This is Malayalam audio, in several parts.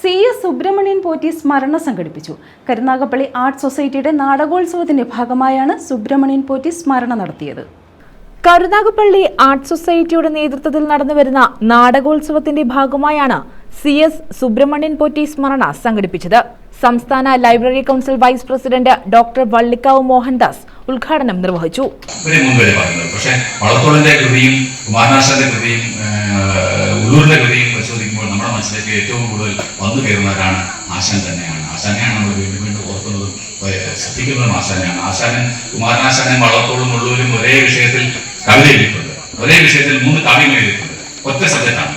സി എസ് സുബ്രഹ്മണ്യൻ പോറ്റി സ്മരണ സംഘടിപ്പിച്ചു. കരുനാഗപ്പള്ളി ആർട്ട് സൊസൈറ്റിയുടെ നാടകോത്സവത്തിന്റെ ഭാഗമായാണ് സുബ്രഹ്മണ്യൻ പോറ്റി സ്മരണ നടത്തിയത്. കരുനാഗപ്പള്ളി ആർട്ട് സൊസൈറ്റിയുടെ നേതൃത്വത്തിൽ നടന്നുവരുന്ന നാടകോത്സവത്തിന്റെ ഭാഗമായാണ് സി എസ് സുബ്രഹ്മണ്യൻ പോറ്റി സ്മരണ സംഘടിപ്പിച്ചത്. സംസ്ഥാന library council vice president doctor Vallikkavu Mohandas ഉദ്ഘാടനം നിർവഹിച്ചു. പക്ഷേ വളത്തോളിന്റെ കൃതിയും കുമാരനാശാന്റെ കൃതിയും ഉള്ളൂരിന്റെ കൃതിയും മനസ്സിലേക്ക് ഏറ്റവും കൂടുതൽ വന്നു കയറുന്നവരാണ് ആശാൻ തന്നെയാണ്. ആശാനെയാണ് നമ്മൾ വീണ്ടും വീണ്ടും ഓർക്കുന്നതും. ശ്രദ്ധിക്കുന്നതും ആശാനെയാണ്. ആശാനൻ കുമാരനാശാനും വള്ളത്തോളും ഉള്ളൂരും ഒരേ വിഷയത്തിൽ കവിത എഴുതിയിട്ടുണ്ട്. ഒരേ വിഷയത്തിൽ മൂന്ന് കവികൾ എഴുതിയിട്ടുണ്ട്. ഒറ്റ സബ്ജക്റ്റാണ്.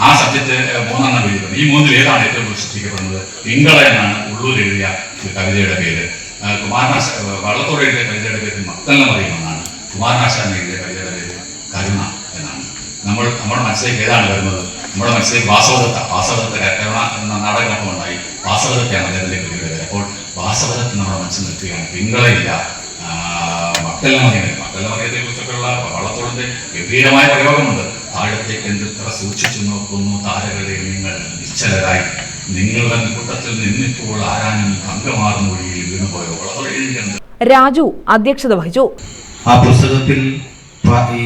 ആ സബ്ജക്റ്റ് മൂന്നെണ്ണം എഴുതിയിട്ടുണ്ട്. ഈ മൂന്നിൽ ഏതാണ് ഏറ്റവും കൂടുതൽ ശ്രദ്ധിക്കപ്പെടുന്നത്? തിങ്കള എന്നാണ് ഉള്ളൂർ എഴുതിയ കവിതയുടെ പേര്. കുമാരനാശ വള്ളത്തോട് എഴുതിയ കവിതയുടെ പേര് മക്തല്ല മറിയുമെന്നാണ് കുമാരനാശാൻ എഴുതിയ കവിതയുടെ പേര് കരുണ എന്നാണ്. നമ്മൾ നമ്മുടെ മനസ്സിലേക്ക് ഏതാണ് വരുന്നത്? നമ്മുടെ മനസ്സിലേക്ക് വാസവദത്ത വാസവദത്ത കരുണ എന്ന നാടകമൊക്കെ ഉണ്ടായി. വാസവദത്തെയാണ് അദ്ദേഹത്തിന്റെ വരുന്നത് അപ്പോൾ വാസവദത്ത് നമ്മുടെ മനസ്സിൽ നിൽക്കുകയാണ്. പിങ്കളയില്ല മക്തല്ല മറിയുന്നില്ല മക്തല്ല മറിയത്തെ കുറിച്ചൊക്കെയുള്ള വള്ളത്തോളിന്റെ ഗംഭീരമായ പ്രയോഗമുണ്ട്. താഴത്തേക്ക് എന്തിത്ര സൂക്ഷിച്ചു നോക്കുന്നു താരകളെ നിങ്ങൾ നിശ്ചലരായി. നിങ്ങളുടെ കൂട്ടത്തിൽ നിന്നിപ്പോൾ ആരാനും ഭംഗമാർന്ന വഴിയിൽ വീണുപോയോ? വള്ളത്തോട് എഴുതിയിട്ടുണ്ട്. രാജു അധ്യക്ഷത വഹിച്ചു. ആ പുസ്തകത്തിൽ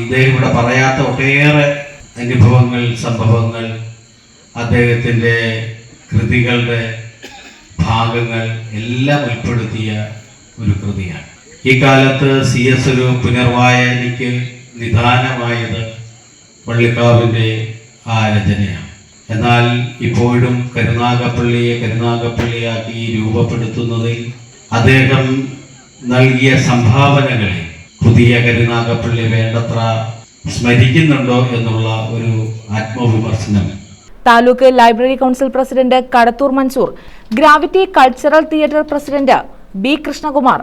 ഇദ്ദേഹം ഇവിടെ പറയാത്ത ഒട്ടേറെ അനുഭവങ്ങൾ സംഭവങ്ങൾ അദ്ദേഹത്തിന്റെ കൃതികളുടെ ഭാഗങ്ങൾ എല്ലാം ഉൾപ്പെടുത്തിയ ഒരു കൃതിയാണ്. ഈ കാലത്ത് സി എസ് ഒരു പുനർവായനയ്ക്ക് നിദാനമായത് പള്ളിക്കാവിന്റെ ആ രചനയാണ്. എന്നാൽ ഇപ്പോഴും കരുനാഗപ്പള്ളിയെ കരുനാഗപ്പള്ളിയാക്കി രൂപപ്പെടുത്തുന്നതിൽ അദ്ദേഹം നൽകിയ സംഭാവനകളെ പുതിയ കരുനാഗപ്പള്ളി വേണ്ടത്ര സ്മരിക്കുന്നുണ്ടോ എന്നുള്ള ഒരു ആത്മവിമർശനം. Taluk library council president Kadathur Mansoor gravity cultural theatre president B Krishnakumar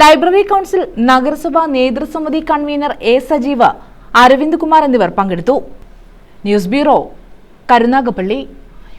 library council നഗരസഭാ നേതൃസമിതി കൺവീനർ എ സജീവ് അരവിന്ദ് കുമാർ എന്നിവർ പങ്കെടുത്തു. News bureau Karunagappally.